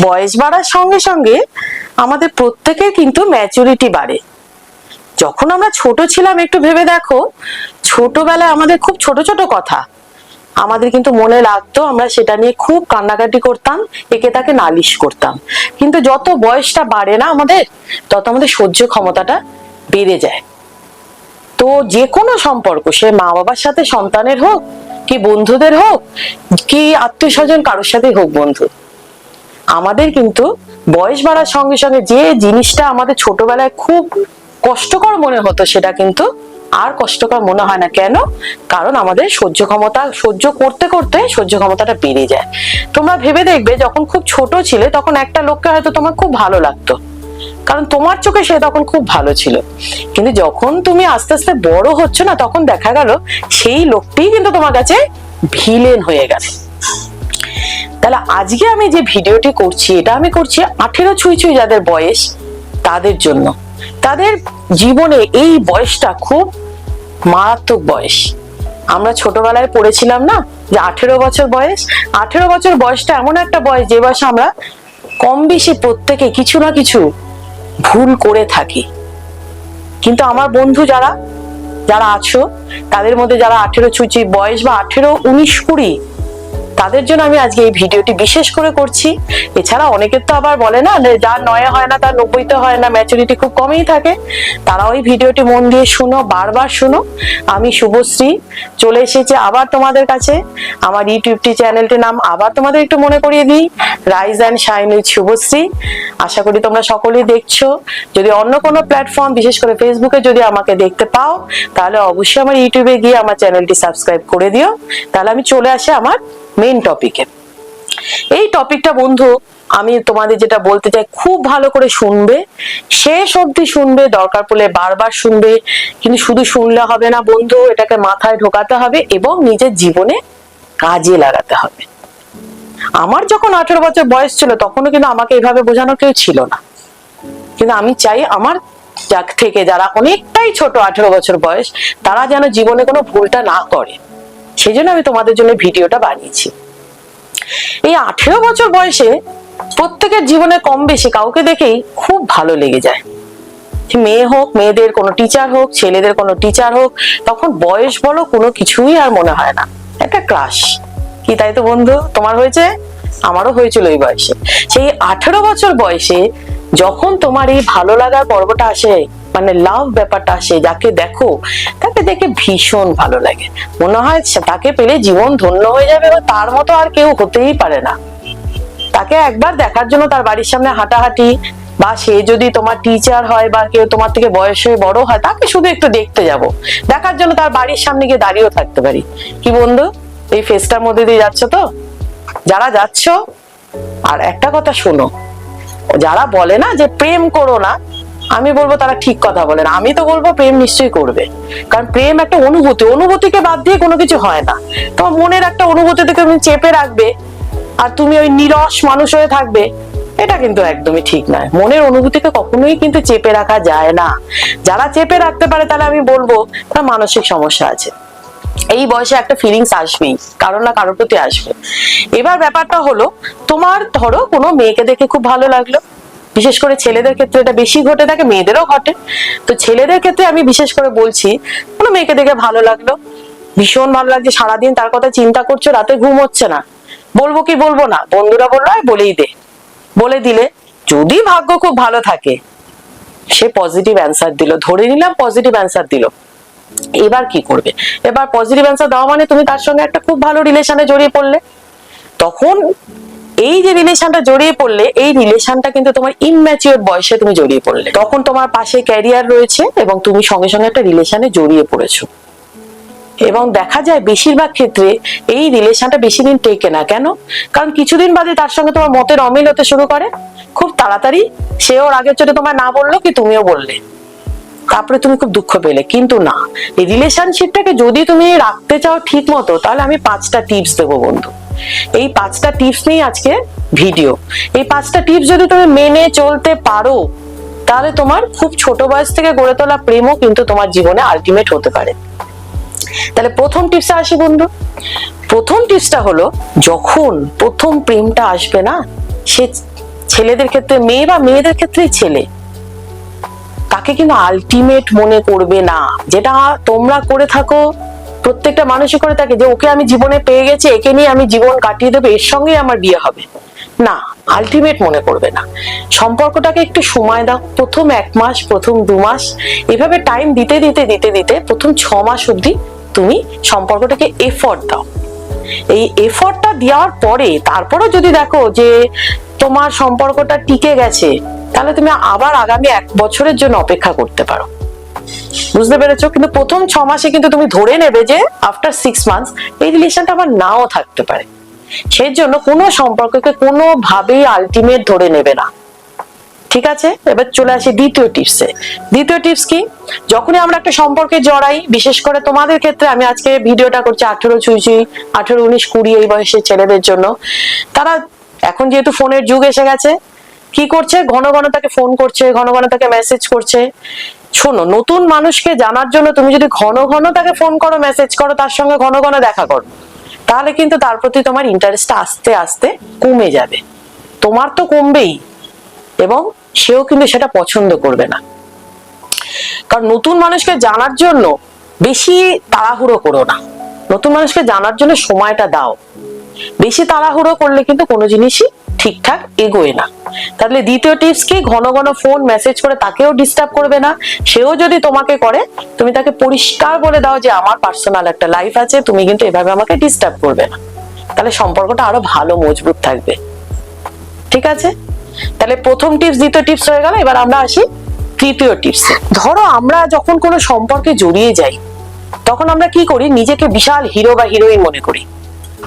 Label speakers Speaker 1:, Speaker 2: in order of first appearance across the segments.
Speaker 1: বয়স বাড়ার সঙ্গে সঙ্গে আমাদের প্রত্যেকের কিন্তু ম্যাচুরিটি বাড়ে। যখন আমরা ছোট ছিলাম, একটু ভেবে দেখো, ছোটবেলায় আমাদের খুব ছোট ছোট কথা। আমাদের কিন্তু মনে লাগতো আমরা সেটা নিয়ে খুব কান্নাকাটি করতাম, একে তাকে নালিশ করতাম। কিন্তু যত বয়সটা বাড়ে না আমাদের, তত আমাদের সহ্য ক্ষমতাটা বেড়ে যায়। তো যে কোনো সম্পর্ক, সে মা বাবার সাথে সন্তানের হোক, কি বন্ধুদের হোক, কি আত্মীয় স্বজন কারোর সাথে হোক বন্ধু আমাদের কিন্তু বয়স বাড়ার সঙ্গে সঙ্গে যে জিনিসটা আমাদের ছোটবেলায় খুব কষ্টকর মনে হতো, সেটা কিন্তু আর কষ্টকর মনে হয় না। কেন? কারণ আমাদের সহ্য ক্ষমতা, সহ্য করতে করতে সহ্য ক্ষমতাটা বেড়ে যায়। তোমরা ভেবে দেখবে, যখন খুব ছোট ছিলে, তখন একটা লোককে হয়তো তোমার খুব ভালো লাগতো। কারণ তোমার চোখে সে তখন খুব ভালো ছিল। কিন্তু যখন তুমি আস্তে আস্তে বড় হচ্ছ না, তখন দেখা গেল সেই লোকটিই কিন্তু তোমার কাছে ভিলেন হয়ে গেছে। তাহলে আজকে আমি যে ভিডিওটি করছি, এটা আমি করছি আঠেরো ছুঁই ছুঁই যাদের বয়স, তাদের জন্য। তাদের জীবনে এই বয়সটা খুব মারাত্মক বয়স। আমরা ছোটবেলায় পড়েছিলাম না যে আঠেরো বছর বয়স? আঠেরো বছর বয়সটা এমন একটা বয়স যে বয়সে আমরা কম বেশি প্রত্যেকে কিছু না কিছু ভুল করে থাকি। কিন্তু আমার বন্ধু যারা যারা আছো, তাদের মধ্যে যারা আঠেরো ছুঁচি বয়স বা আঠেরো উনিশ কুড়ি তাদের জন্য আমি আজকে এই ভিডিওটি বিশেষ করে করছি। এছাড়া অনেকের তো আবার বলে না যে নয় হয় না, তার নব্বইতে হয় না ম্যাচুরিটি খুব কমই থাকে। তারা ওই ভিডিওটি মন দিয়ে শুনো, বারবার শুনো। আমি শুভশ্রী, চলে এসেছি আবার তোমাদের কাছে। আমার ইউটিউবটি চ্যানেলটির নাম আবার তোমাদের একটু মনে করিয়ে দিই rise and shine with Subhashree. আশা করি তোমরা সকলেই দেখছ। যদি অন্য কোনো প্ল্যাটফর্ম বিশেষ করে ফেসবুকে যদি আমাকে দেখতে পাও, তাহলে অবশ্যই আমার ইউটিউবে গিয়ে আমার চ্যানেলটি সাবস্ক্রাইব করে দিও। তাহলে আমি চলে আসি আমার মেইন টপিকে এই টপিকটা বন্ধু, আমি তোমাদের যেটা বলতে চাই, খুব ভালো করে শুনবে। শেষ অবধি শুনবে, দরকার পড়লে বারবার শুনবে। কিন্তু শুধু শুনলে হবে না বন্ধু, এটাকে মাথায় ঢোকাতে হবে এবং নিজের জীবনে কাজে লাগাতে হবে। আমার যখন আঠেরো বছর বয়স ছিল, তখনও কিন্তু আমাকে এভাবে বোঝানো কেউ ছিল না। কিন্তু আমি চাই আমার থেকে, যারা অনেকটাই ছোট আঠেরো বছর বয়স, তারা যেন জীবনে কোনো ভুলটা না করে। সেই জন্য আমি তোমাদের জন্য ভিডিওটা বানিয়েছি। এই আঠেরো বছর বয়সে প্রত্যেকের জীবনে কম বেশি কাউকে দেখেই খুব ভালো লেগে যায়। মেয়ে হোক, মেয়েদের কোনো টিচার হোক, ছেলেদের কোনো টিচার হোক, তখন বয়স বলো কোনো কিছুই আর মনে হয় না। একটা ক্রাশ কি তাই তো বন্ধু? তোমার হয়েছে? আমারও হয়েছিল এই বয়সে। সেই আঠেরো বছর বয়সে যখন তোমার এই ভালো লাগার পর্বটা আসে মানে লাভ ব্যাপারটা আসে, যাকে দেখো, তাকে দেখে ভীষণ ভালো লাগে। মনে হয় তাকে পেলে জীবন ধন্য হয়ে যাবে এবং তার মতো আর কেউ হতেই পারে না। তাকে একবার দেখার জন্য তার বাড়ির সামনে হাঁটাহাঁটি, বা সে যদি তোমার টিচার হয় বা কেউ তোমার থেকে বয়স হয়ে বড় হয়, তাকে শুধু একটু দেখতে যাব। দেখার জন্য তার বাড়ির সামনে গিয়ে দাঁড়িয়েও থাকতে পারি। কি বন্ধু? এই ফেসটার মধ্যে দিয়ে যাচ্ছ তো? যারা যাচ্ছ, আর একটা কথা শোনো, যারা বলে না যে প্রেম করো না আমি বলব তারা ঠিক কথা বলে না আমি তো বলব প্রেম নিশ্চয়ই করবে। কারণ প্রেম একটা অনুভূতি। অনুভূতিকে বাদ দিয়ে কোনো কিছু হয় না। তোমার মনের একটা অনুভূতি থেকে তুমি চেপে রাখবে আর তুমি ওই নিরস মানুষ হয়ে থাকবে, এটা কিন্তু একদমই ঠিক নয়। মনের অনুভূতিকে কখনোই কিন্তু চেপে রাখা যায় না। যারা চেপে রাখতে পারে, তাহলে আমি বলব তার মানসিক সমস্যা আছে। এই বয়সে একটা ফিলিংস আসবেই কারও না কারোর প্রতি আসবে। এবার ব্যাপারটা হলো, তোমার ধরো কোনো মেয়েকে দেখে খুব ভালো লাগল। বিশেষ করে ছেলেদের ক্ষেত্রে এটা বেশি ঘটে থাকে মেয়েদেরও ঘটে। তো ছেলেদের ক্ষেত্রে আমি বিশেষ করে বলছি কোনো মেয়েকে দেখে ভালো লাগল ভীষণ ভালো লাগছে সারাদিন তার কথা চিন্তা করছ রাতে ঘুম হচ্ছে না। বলব কি বলব না বন্ধুরা বলল "আয়, বলেই দে। বলে দিলে যদি ভাগ্য খুব ভালো থাকে সে পজিটিভ অ্যান্সার দিল। ধরে নিলাম পজিটিভ অ্যান্সার দিল। এবার কি করবে? এবার পজিটিভ অ্যান্সার দেওয়া মানে তুমি তার সঙ্গে একটা খুব ভালো রিলেশনে জড়িয়ে পড়লে। তখন এই যে রিলেশনটা জড়িয়ে পড়লে, এই রিলেশনটা কিন্তু তোমার ইনম্যাচিওর বয়সে তুমি জড়িয়ে পড়লে। তখন তোমার পাশে ক্যারিয়ার রয়েছে এবং তুমি সঙ্গে সঙ্গে একটা রিলেশনে জড়িয়ে পড়েছো। এবং দেখা যায় বেশিরভাগ ক্ষেত্রে এই রিলেশনটা বেশি দিন টেকে না। কেন? কারণ কিছুদিন বাদে তার সঙ্গে তোমার মতের অমিল হতে শুরু করে। খুব তাড়াতাড়ি সে ওর আগের চোটে তোমায় না বলল কি তুমিও বললে। তারপরে তুমি খুব দুঃখ পেলে। কিন্তু না, এই রিলেশনশিপটাকে যদি তুমি রাখতে চাও ঠিক মতো তাহলে আমি পাঁচটা টিপস দেবো বন্ধু। এই পাঁচটা টিপস নিয়ে আজকে ভিডিও এই পাঁচটা টিপস যদি তুমি মেনে চলতে পারো, তাহলে তোমার খুব ছোট বয়স থেকে গড়ে তোলা প্রেমও কিন্তু তোমার জীবনে আলটিমেট হতে পারে। তাহলে প্রথম টিপসে আসি বন্ধু। প্রথম টিপসটা হলো, যখন প্রথম প্রেমটা আসবে না, সে ছেলেদের ক্ষেত্রে মেয়ে বা মেয়েদের ক্ষেত্রেই ছেলে। তাকে কিন্তু আলটিমেট মনে করবে না। যেটা তোমরা করে থাকো প্রত্যেকটা মানুষই করে থাকে যে ওকে আমি জীবনে পেয়ে গেছি, একে নিয়ে আমি জীবন কাটিয়ে দেবো, এর সঙ্গেই আমার বিয়ে হবে। না আলটিমেট মনে করবে না। সম্পর্কটাকে একটু সময় দাও। প্রথম এক মাস, প্রথম দু মাস, এভাবে টাইম দিতে দিতে দিতে দিতে প্রথম ছ মাস অবধি তুমি সম্পর্কটাকে এফর্ট দাও। এই এফর্টটা দেওয়ার পরে, তারপরেও যদি দেখো যে তোমার সম্পর্কটা টিকে গেছে, তাহলে তুমি আবার আগামী এক বছরের জন্য অপেক্ষা করতে পারো। বুঝতে পেরেছ? কিন্তু প্রথম ছ মাসে কিন্তু তুমি ধরে নেবে যে আফটার সিক্স মান্থস এই রিলেশনটা আবার নাও থাকতে পারে। সেই জন্য কোনো সম্পর্ককে কোনোভাবেই আলটিমেট ধরে নেবে না। ঠিক আছে? এবার চলে আসি দ্বিতীয় টিপসে দ্বিতীয় টিপস কি? যখনই আমরা একটা সম্পর্কে জড়াই, বিশেষ করে তোমাদের ক্ষেত্রে, আমি আজকে ভিডিওটা করছি আঠেরো ছুঁই আঠেরো উনিশ কুড়ি এই বয়সের ছেলেদের জন্য। তারা এখন যেহেতু ফোনের যুগ এসে গেছে, কি করছে? ঘন ঘন তাকে ফোন করছে, ঘন ঘন তাকে মেসেজ করছে। শোনো, নতুন মানুষকে জানার জন্য তুমি যদি ঘন ঘন তাকে ফোন করো মেসেজ করো, তার সঙ্গে ঘন ঘন দেখা করো, তাহলে কিন্তু তার প্রতি তোমার ইন্টারেস্টটা আস্তে আস্তে কমে যাবে। তোমার তো কমবেই, এবং সেও কিন্তু সেটা পছন্দ করবে না। কারণ নতুন মানুষকে জানার জন্য বেশি তাড়াহুড়ো করো না। নতুন মানুষকে জানার জন্য সময়টা দাও। বেশি তাড়াহুড়ো করলে কিন্তু কোনো জিনিসই ঠিকঠাক এগোয় না। তাহলে দ্বিতীয় টিপস কি? ঘন ঘন ফোন মেসেজ করে তাকেও ডিস্টার্ব করবে না। সেও যদি তোমাকে করে, তুমি তাকে পরিষ্কার বলে দাও যে আমার পার্সোনাল একটা লাইফ আছে, তুমি কিন্তু এভাবে আমাকে ডিস্টার্ব করবে না। তাহলে সম্পর্কটা আরও ভালো মজবুত থাকবে। ঠিক আছে? তাহলে প্রথম টিপস দ্বিতীয় টিপস হয়ে গেল। এবার আমরা আসি তৃতীয় টিপস ধরো আমরা যখন কোনো সম্পর্কে জড়িয়ে যাই, তখন আমরা কি করি? নিজেকে বিশাল হিরো বা হিরোইন মনে করি।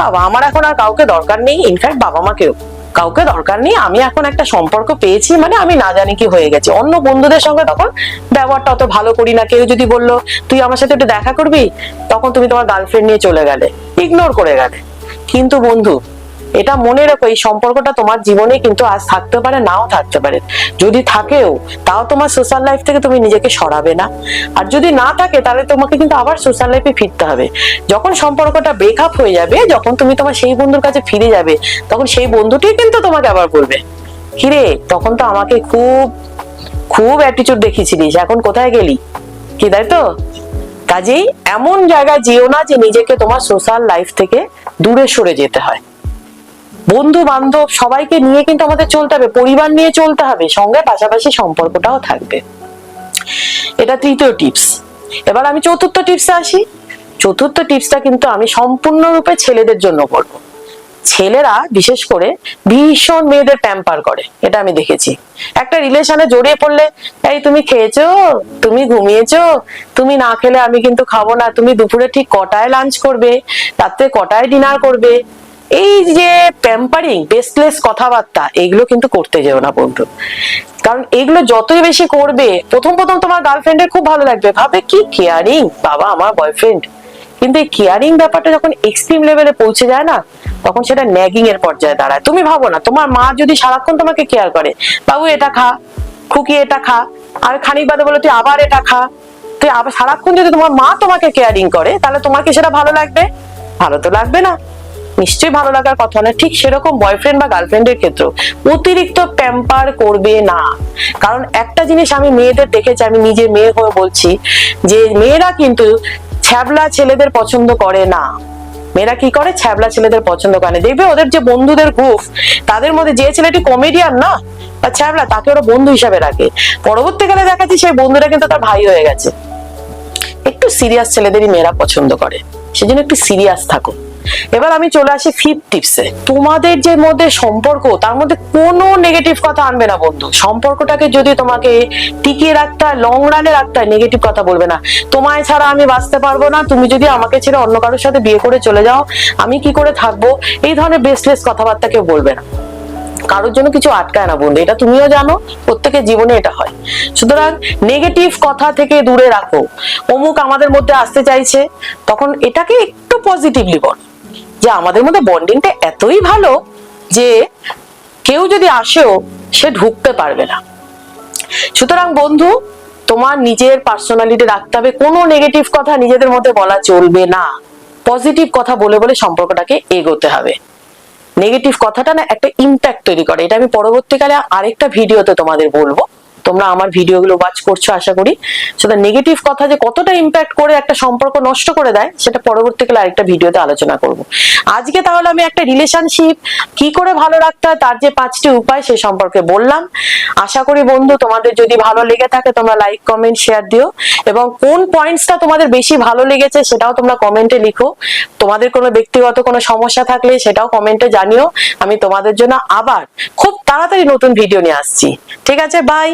Speaker 1: বাবা, আমার এখন আর কাউকে দরকার নেই। ইনফ্যাক্ট বাবা মাকেও কাউকে দরকার নেই। আমি এখন একটা সম্পর্ক পেয়েছি মানে আমি না জানি কি হয়ে গেছে। অন্য বন্ধুদের সঙ্গে তখন ব্যবহারটা অত ভালো করি না। কেউ যদি বলল, তুই আমার সাথে একটু দেখা করবি? তখন তুমি তোমার গার্লফ্রেন্ড নিয়ে চলে গেলে। ইগনোর করে গেলে। কিন্তু বন্ধু এটা মনে রাখো, এই সম্পর্কটা তোমার জীবনে কিন্তু আজ থাকতে পারে, নাও থাকতে পারে। যদি থাকেও, তাও তোমার সোশ্যাল লাইফ থেকে তুমি নিজেকে সরাবে না। আর যদি না থাকে, তাহলে তোমাকে কিন্তু আবার সোশ্যাল লাইফে ফিরতে হবে। যখন সম্পর্কটা ব্রেকআপ হয়ে যাবে, যখন তুমি তোমার সেই বন্ধুর কাছে ফিরে যাবে, তখন সেই বন্ধুটি কিন্তু তোমাকে আবার বলবে, কিরে, তখন তো আমাকে খুব খুব অ্যাটিটিউড দেখিয়েছিলিস, এখন কোথায় গেলি? কি তাই তো? কাজেই এমন জায়গায় যেও না যে নিজেকে তোমার সোশ্যাল লাইফ থেকে দূরে সরে যেতে হয়। বন্ধু বান্ধব সবাইকে নিয়ে কিন্তু আমাদের চলতে হবে, পরিবার নিয়ে চলতে হবে, সঙ্গে পাশাপাশি সম্পর্কটাও থাকবে। এটা তৃতীয় টিপস এবার আমি চতুর্থ টিপসে আসি। চতুর্থ টিপসটা কিন্তু আমি সম্পূর্ণরূপে ছেলেদের জন্য বলব ছেলেরা, বিশেষ করে, ভীষণ মেয়েদের প্যাম্পার করে, এটা আমি দেখেছি। একটা রিলেশনে জড়িয়ে পড়লে, এই তুমি খেয়েছো? তুমি ঘুমিয়েছো? তুমি না খেলে আমি কিন্তু খাব না। তুমি দুপুরে ঠিক কটায় লাঞ্চ করবে? রাত্রে কটায় ডিনার করবে? এই যে প্যাম্পারিং বেসলেস কথাবার্তা, এগুলো কিন্তু করতে যেও না বন্ধু। কারণ এগুলো যতই বেশি করবে, প্রথম প্রথম তোমার গার্লফ্রেন্ডের খুব ভালো লাগবে। ভাবে কি কেয়ারিং বাবা আমার বয়ফ্রেন্ড কিন্তু এই কেয়ারিং ব্যাপারটা যখন এক্সট্রিম লেভেলে পৌঁছে যায় না, তখন সেটা ন্যাগিং এর পর্যায়ে দাঁড়ায়। তুমি ভাবো না, তোমার মা যদি সারাক্ষণ তোমাকে কেয়ার করে, বাবু এটা খা, খুকি এটা খা, আর খানিক বাদে বলে, তুই আবার এটা খা। তুই আবার সারাক্ষণ যদি তোমার মা তোমাকে কেয়ারিং করে, তাহলে তোমার কি সেটা ভালো লাগবে? ভালো তো লাগবে না। নিশ্চয়ই ভালো লাগার কথা না ঠিক সেরকম বয়ফ্রেন্ড বা গার্লফ্রেন্ডের ক্ষেত্রেও। অতিরিক্ত প্যাম্পার করবে না। কারণ একটা জিনিস আমি মেয়েদের দেখেছি, আমি নিজে মেয়ে হয়ে বলছি যে, মেয়েরা কিন্তু ছ্যাবলা ছেলেদের পছন্দ করে না। মেয়েরা কি করে? ছ্যাবলা ছেলেদের পছন্দ করে দেখবে ওদের যে বন্ধুদের গ্রুপ তাদের মধ্যে যে ছেলেটি কমেডিয়ান না বা ছ্যাবলা, তাকে ওরা বন্ধু হিসাবে রাখে। পরবর্তীকালে দেখাচ্ছি সেই বন্ধুরা কিন্তু তার ভাই হয়ে গেছে। একটু সিরিয়াস ছেলেদেরই মেয়েরা পছন্দ করে। সেজন্য একটু সিরিয়াস থাকো এবার আমি চলে আসি ফিফথ টিপসে তোমাদের যে মধ্যে সম্পর্ক, তার মধ্যে কোনো নেগেটিভ কথা আনবে না বন্ধু। সম্পর্কটাকে যদি তোমাকে টিকিয়ে রাখতে হয় লং রানে রাখতে হয় নেগেটিভ কথা বলবে না। তোমায় ছাড়া আমি বাঁচতে পারব না। তুমি যদি আমাকে ছেড়ে অন্য কারোর সাথে বিয়ে করে চলে যাও, আমি কি করে থাকব? এই ধরনের বেসলেস কথাবার্তা কেউ বলবে না। কারোর জন্য কিছু আটকায় না বন্ধু। এটা তুমিও জানো, প্রত্যেকের জীবনে এটা হয়। সুতরাং নেগেটিভ কথা থেকে দূরে রাখো। অমুক আমাদের মধ্যে আসতে চাইছে, তখন এটাকে একটু পজিটিভলি বল। যে আমাদের মধ্যে বন্ডিংটা এতই ভালো যে কেউ যদি আসেও সে ঢুকতে পারবে না। সুতরাং বন্ধু, তোমার নিজের পার্সোনালিটি রাখতে হবে। কোনো নেগেটিভ কথা নিজেদের মধ্যে বলা চলবে না। পজিটিভ কথা বলে বলে সম্পর্কটাকে এগোতে হবে। নেগেটিভ কথাটা না একটা ইম্প্যাক্ট তৈরি করে। এটা আমি পরবর্তীকালে আরেকটা ভিডিওতে তোমাদের বলব। তোমরা আমার ভিডিওগুলো ওয়াচ করছ, আশা করি। সেটা নেগেটিভ কথা যে কতটা ইম্প্যাক্ট করে একটা সম্পর্ক নষ্ট করে দেয়, সেটা পরবর্তীকালে আরেকটা ভিডিওতে আলোচনা করব। আজকে তাহলে আমি একটা রিলেশনশিপ কি করে ভালো রাখতে হয়, তার যে পাঁচটি উপায়, সে সম্পর্কে বললাম। আশা করি বন্ধু, তোমাদের যদি ভালো লেগে থাকে, তোমরা লাইক কমেন্ট শেয়ার দিও। এবং কোন পয়েন্টসটা তোমাদের বেশি ভালো লেগেছে, সেটাও তোমরা কমেন্টে লিখো। তোমাদের কোনো ব্যক্তিগত কোনো সমস্যা থাকলে, সেটাও কমেন্টে জানিও। আমি তোমাদের জন্য আবার খুব তাড়াতাড়ি নতুন ভিডিও নিয়ে আসছি। ঠিক আছে বাই